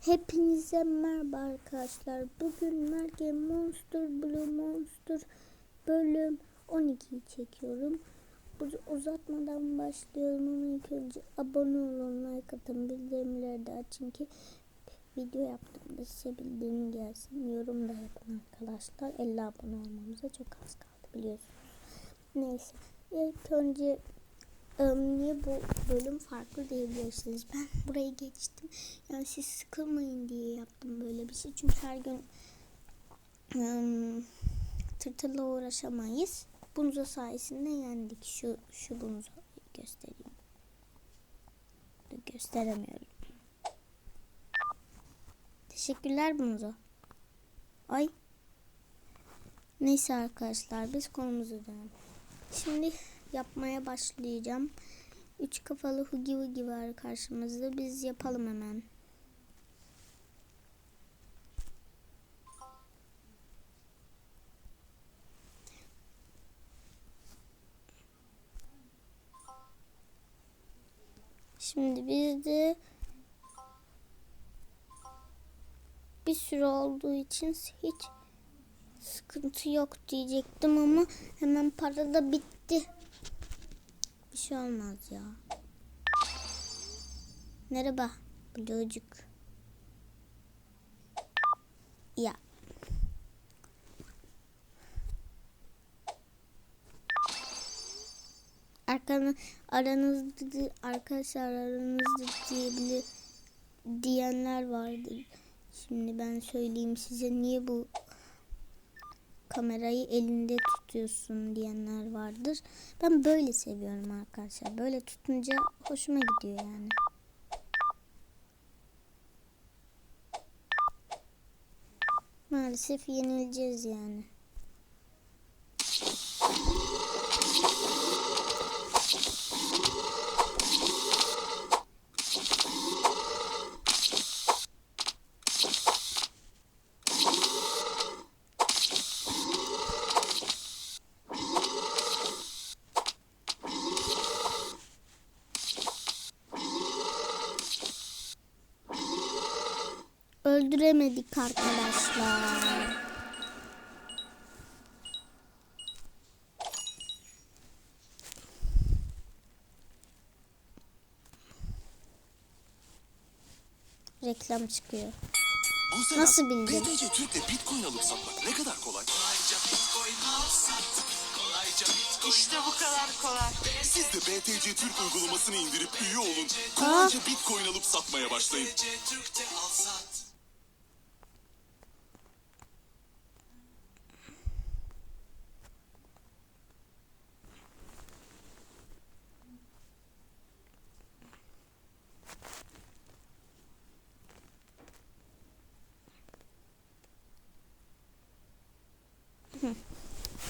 Hepinize merhaba arkadaşlar. Bugün Merge Monster Blue Monster bölüm 12'yi çekiyorum. Uzatmadan başlıyorum ama ilk önce abone olun, like atın, bildirimleri de açın ki video yaptığımda size bildirim gelsin. Yorum da yapın arkadaşlar. 50 abone olmamıza çok az kaldı biliyorsunuz. Neyse. İlk önce niye bu bölüm farklı diyebilirsiniz. Ben burayı geçtim. Yani siz sıkılmayın diye yaptım böyle bir şey. Çünkü her gün ım, tırtılla uğraşamayız. Bunza sayesinde yendik. Şu şu bunza göstereyim. Gösteremiyorum. Teşekkürler bunza. Ay. Neyse arkadaşlar biz konumuza dönelim. Şimdi yapmaya başlayacağım. Üç kafalı hugi hugi var karşımızda. Biz yapalım hemen. Şimdi bizde bir sürü olduğu için hiç sıkıntı yok diyecektim ama hemen para da bitti. Bir şey olmaz ya. Merhaba Bluecuk. Ya. Arkanı aranızda arkadaşlar aranızda diyebilir diyenler vardı. Şimdi ben söyleyeyim size niye bu kamerayı elinde tutuyorsun diyenler vardır. Ben böyle seviyorum arkadaşlar. Böyle tutunca hoşuma gidiyor yani. Maalesef yenileceğiz yani. Öldüremedik arkadaşlar. Reklam çıkıyor. Sene Nasıl bildin? BTC Türk'le Bitcoin alıp satmak ne kadar kolay? İşte bu kadar kolay. Siz de BTC Türk uygulamasını indirip üye olun. Kolayca Bitcoin alıp satmaya başlayın.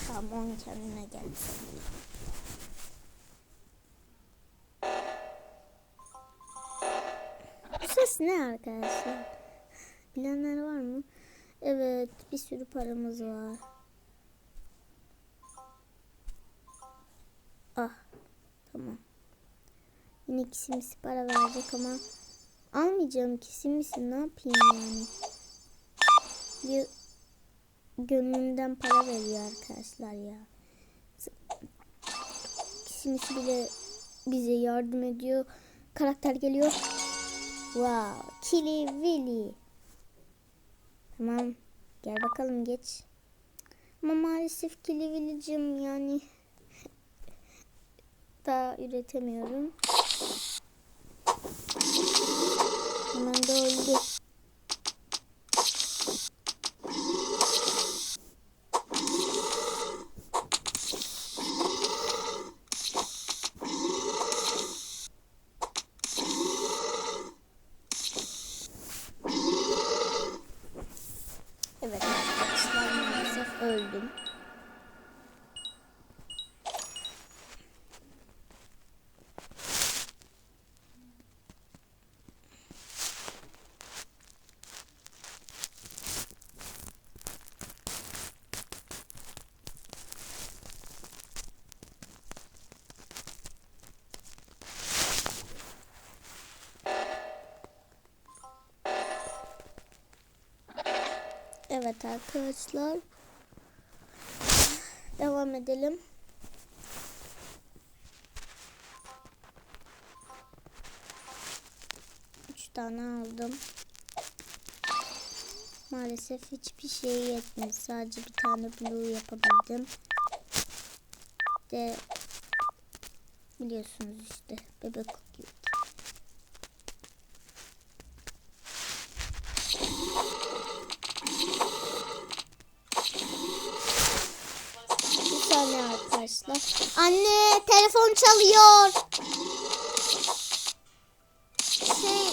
Tamam onun kendine. Bu ses ne arkadaşlar? Bilenler var mı? Evet bir sürü paramız var. Ah tamam. Yine kisimisi para verecek ama almayacağım kisimisi ne yapayım yani. Bir gönlünden para veriyor arkadaşlar ya. Kisimisi bile bize yardım ediyor. Karakter geliyor. Wow, Kili Willy. Tamam, gel bakalım geç. Ama maalesef Kili Willy'cim yani daha üretemiyorum. Hemen de öldü. Evet arkadaşlar maalesef öldüm. Evet arkadaşlar. Devam edelim. Üç tane aldım. Maalesef hiçbir şey yetmedi. Sadece bir tane blue yapabildim. De biliyorsunuz işte bebek gibi. Bir saniye arkadaşlar. Anne telefon çalıyor. Şey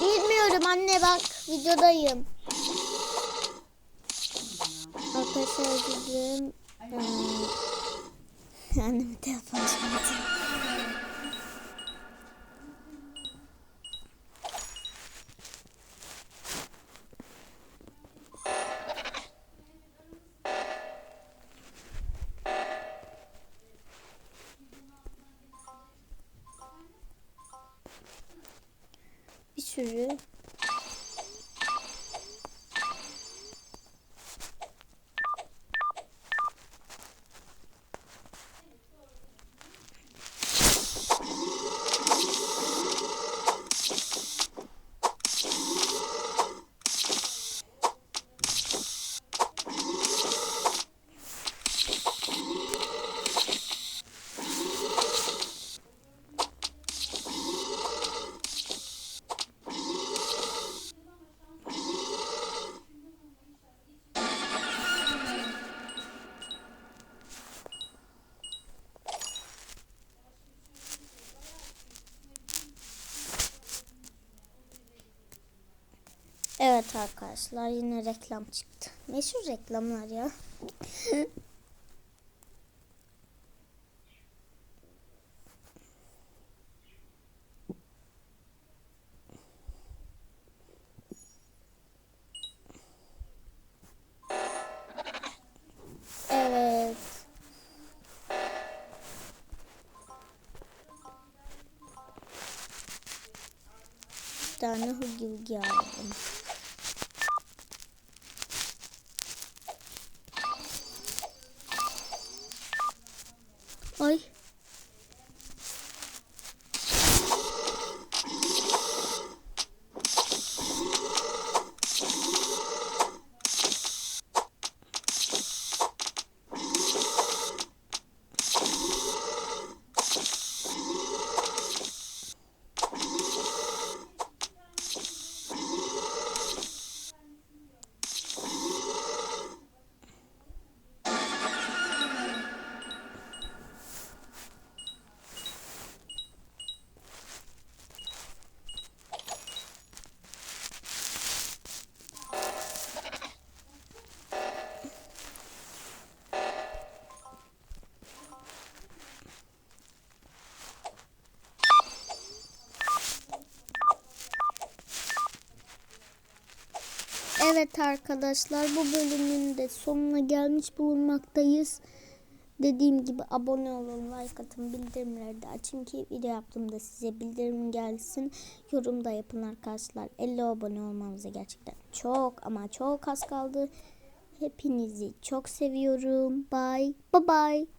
bilmiyorum anne bak videodayım. Arkadaşlar bizim eee annemin telefonu çaldı. Bir Evet arkadaşlar yine reklam çıktı. Meşhur reklamlar ya. Evet. Bir tane hugi hugi aldım. Ay. Evet arkadaşlar bu bölümün de sonuna gelmiş bulunmaktayız. Dediğim gibi abone olun, like atın, bildirimleri de açın ki video yaptığımda size bildirim gelsin. Yorum da yapın arkadaşlar. 50 abone olmamıza gerçekten çok ama çok az kaldı. Hepinizi çok seviyorum. Bye. Bye bye.